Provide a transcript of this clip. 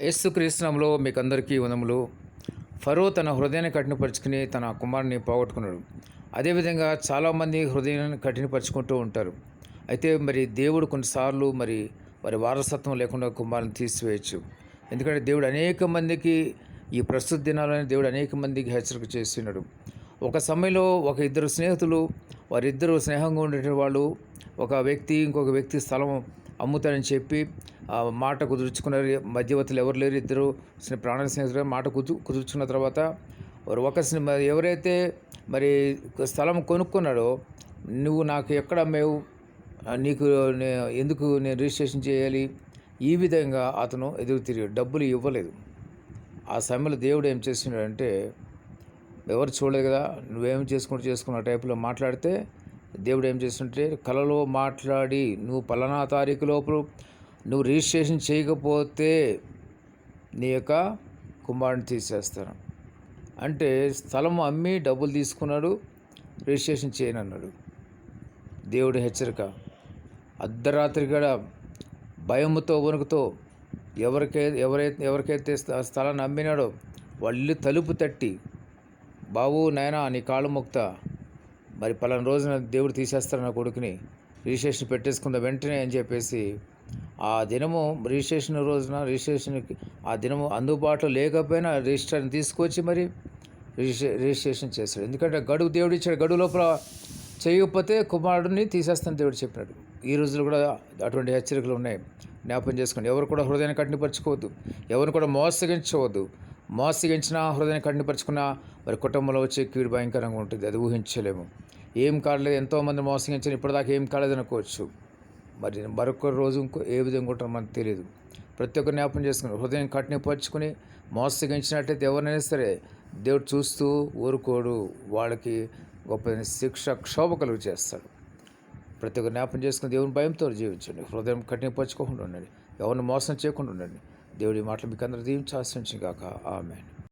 యేసుక్రీస్తునంలో మీకు అందరికీ వనములు. ఫరో తన హృదయాన్ని కఠినపరుచుకుని తన కుమారుని పోగొట్టుకున్నాడు. అదేవిధంగా చాలామంది హృదయాన్ని కఠినపరుచుకుంటూ ఉంటారు. అయితే మరి దేవుడు కొన్నిసార్లు మరి వారి వారసత్వం లేకుండా కుమారుని తీసివేయచ్చు. ఎందుకంటే దేవుడు అనేక మందికి ఈ ప్రస్తుత దినాలని దేవుడు అనేక మందికి హెచ్చరిక చేస్తున్నాడు. ఒక సమయంలో ఒక ఇద్దరు స్నేహితులు వారిద్దరు స్నేహంగా ఉండే వాళ్ళు ఒక వ్యక్తి ఇంకొక వ్యక్తి స్థలం అమ్ముతానని చెప్పి మాట కుదుర్చుకున్నారు మధ్యవర్తులు ఎవరు లేరు ఇద్దరు స్నే- ప్రాణ స్నేహితులు మాట కుదు కుదుర్చుకున్న తర్వాత వారు ఒక మరి ఎవరైతే మరి స్థలం కొనుక్కున్నాడో నువ్వు నాకు ఎక్కడ మేవు నీకు ఎందుకు నేను రిజిస్ట్రేషన్ చేయాలి? ఈ విధంగా అతను ఎదురు తిరిగాడు డబ్బులు ఇవ్వలేదు. ఆ సమయంలో దేవుడు ఏం చేస్తున్నాడంటే ఎవరు చూడలేదు కదా నువ్వేం చేసుకుంటూ చేసుకున్న టైపులో మాట్లాడితే దేవుడు ఏం చేస్తుంటే కలలో మాట్లాడి నువ్వు పలానా తారీఖు లోపల నువ్వు రిజిస్ట్రేషన్ చేయకపోతే నీ యొక్క కుమారుని తీసేస్తాను. అంటే స్థలం అమ్మి డబ్బులు తీసుకున్నాడు రిజిస్ట్రేషన్ చేయనన్నాడు దేవుడి హెచ్చరిక. అర్ధరాత్రి కూడా భయముతో వణుకుతో ఎవరికై ఎవరైతే ఎవరికైతే స్థలాన్ని అమ్మినాడో వాళ్ళు తలుపు తట్టి బాబు నాయనా నీ కాళ్ళు మొక్తా మరి పలానా రోజున దేవుడు తీసేస్తారు నా కొడుకుని. రిజిస్ట్రేషన్ పెట్టేసుకున్న వెంటనే అని చెప్పేసి ఆ దినము రిజిస్ట్రేషన్ రోజున రిజిస్ట్రేషన్కి ఆ దినము అందుబాటులో లేకపోయినా రిజిస్టర్ని తీసుకొచ్చి మరి రిజిస్ట్రే రిజిస్ట్రేషన్ చేశాడు ఎందుకంటే గడువు దేవుడు ఇచ్చాడు. గడువు లోపల చేయకపోతే కుమారుడిని తీసేస్తాను దేవుడు చెప్పినాడు. ఈ రోజులు కూడా అటువంటి హెచ్చరికలు ఉన్నాయి. జ్ఞాపం చేసుకోండి. ఎవరు కూడా హృదయాన్ని కఠినపరచుకోవద్దు. ఎవరు కూడా మోసగించవద్దు. మోసగించిన హృదయాన్ని కఠినపరుచుకున్నా మరి కుటుంబంలో వచ్చే కీడు భయంకరంగా ఉంటుంది. అది ఊహించలేము. ఏం కాలేదు ఎంతోమంది మోసగించిన ఇప్పటిదాకా ఏం కాలేదు అనుకోవచ్చు. మరి మరొక రోజు ఇంకో ఏ విధంగా ఉంటారో మనకు తెలియదు ప్రతి ఒక్కరు జ్ఞాపం చేసుకుని హృదయం కఠినపరుచుకుని మోసగించినట్టయితే ఎవరినైనా సరే దేవుడు చూస్తూ ఊరుకోడు. వాళ్ళకి గొప్ప శిక్ష క్షోభ కలుగు చేస్తాడు. ప్రతి ఒక్క జ్ఞాపం చేసుకుని దేవుని భయంతో జీవించండి. హృదయం కఠినపరచుకోకుండా ఉండండి. ఎవరిని మోసం చేయకుండా ఉండండి. దేవుడి మాటలు మీకు అందరూ దీవించాల్సి కాక ఆమె